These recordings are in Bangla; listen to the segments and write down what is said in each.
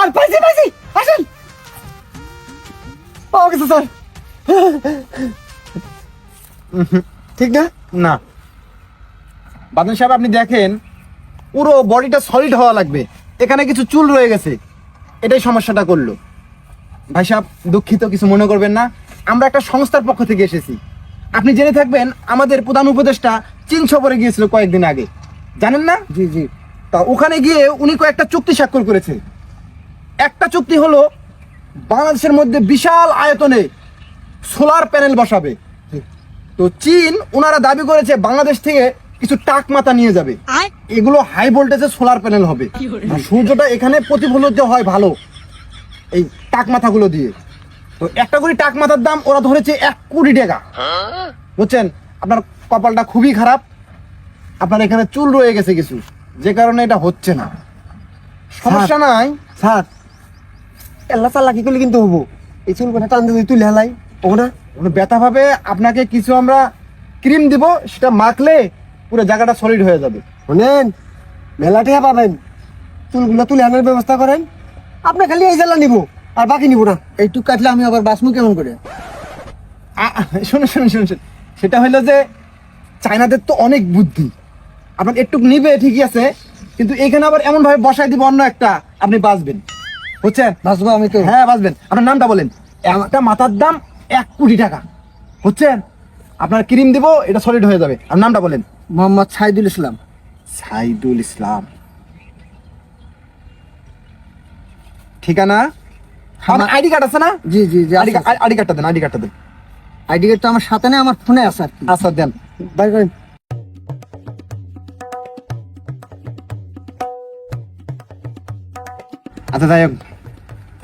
স্যার পাইছি পাইছি। আসেন। পাওয়া গেছে স্যার। ঠিক না? না। বাদন সাহেব আপনি দেখেন পুরো বডিটা সলিড হওয়া লাগবে। এখানে কিছু চুল রয়ে গেছে। এটাই সমস্যাটা করল। ভাই সাহেব দুঃখিত কিছু মনে করবেন না। আমরা একটা সংস্থার পক্ষ থেকে এসেছি। আপনি জেনে থাকবেন আমাদের প্রধান উপদেষ্টা চীন সফরে গিয়েছিল কয়েকদিন আগে। জানেন না? জি জি। তা ওখানে গিয়ে উনি কয়েকটা চুক্তি স্বাক্ষর করেছে। একটা চুক্তি হলো বাংলাদেশের মধ্যে বিশাল আয়তনে সোলার প্যানেল বসাবে। তো চীন ওনারা দাবি করেছে বাংলাদেশ থেকে কিছু টাক মাথা নিয়ে যাবে। এগুলো হাই ভোল্টেজের সোলার প্যানেল হবে। সূর্যটা এখানে প্রতিফলিত হয় ভালো এই টাক মাথাগুলো দিয়ে। তো একটা করে টাক মাথার দাম ওরা ধরেছে এক কোটি টাকা। বুঝছেন? আপনার কপালটা খুবই খারাপ। আপনার এখানে চুল রয়ে গেছে কিছু। যে কারণে এটা হচ্ছে না। সমস্যা নাই। স্যার এল্লা চালাকি করলে কিন্তু হব? এই চুল কথা টান দিয়ে তুলে হেলাই ও না? কোনো ব্যথা ভাবে আপনাকে কিছু আমরা ক্রিম দিব, সেটা মাখলে পুরো জায়গাটা সলিড হয়ে যাবে। শোনেন, মেলা পাবেন। চুলগুলো তুলে আনার ব্যবস্থা করেন। আপনি খালি এই জ্বালা নিব, আর বাকি নিব না। এইটুক কাটলে আমি আবার বাসমু কেমন করে? শুনুন শুনুন শুনুন শুনুন। সেটা হলো যে, চায়নাদের তো অনেক বুদ্ধি। আপনার একটু নিবে ঠিকই আছে, কিন্তু এখানে আবার এমন ভাবে বসাই দিব অন্য একটা, আপনি বাঁচবেন। বুঝছেন? বাঁচবো আমি তো। হ্যাঁ বাঁচবেন। আপনার নামটা বলেন। একটা মাথার দাম এক কোটি টাকা। বুঝছেন? আপনার ক্রিম দিব এটা সলিড হয়ে যাবে। আর নামটা বলেন। মোহাম্মদ সাইদুল ইসলাম। সাইদুল ইসলাম। ঠিকানা? আইডি কার্ড আছে না? জি জি জি আইডি আইডি কার্ডটা দেন আইডি কার্ডটা দেন। আইডি কার্ড তো আমার সাথে নেই আমার ফোনে আছে আর কি। আচ্ছা দেন। বাই করেন আচ্ছা যাই হোক।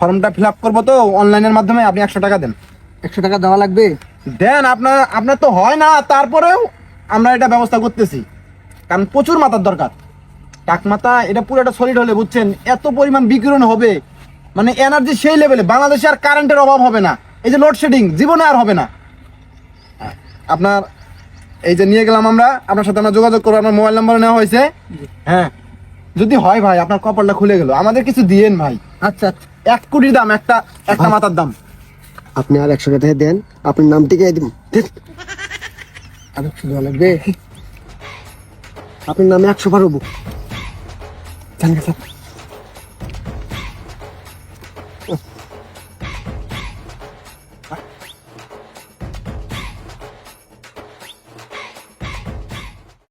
ফর্মটা ফিল আপ করব তো অনলাইনের মাধ্যমে আপনি একশো টাকা দেন। একশো টাকা দেওয়া লাগবে? দেন আপনার আপনার তো হয় না তারপরেও আমরা এটা ব্যবস্থা করতেছি। কারণ প্রচুর মাথার দরকার। টাক মাথা এটা পুরো একটা সলিড হলে বুঝছেন এত পরিমাণ বিকিরণ হবে। মানে এনার্জি সেই লেভেলে বাংলাদেশে আর কারেন্টের অভাব হবে না। এই যে লোডশেডিং জীবনে আর হবে না। আপনার এই যে নিয়ে গেলাম আমরা আপনার সাথে আমরা যোগাযোগ করব আপনার মোবাইল নাম্বার নেওয়া হয়েছে। হ্যাঁ। যদি হয় ভাই আপনার কপালটা খুলে গেল। আমাদের কিছু দিয়েন ভাই। আচ্ছা আচ্ছা। এক কোটির দাম একটা একটা মাথার দাম। আপনি আর একশো টাকা দেন আপনার নাম টিকে দিন। আর একশো টাকা লাগবে? আপনার নামে একশো পারব জান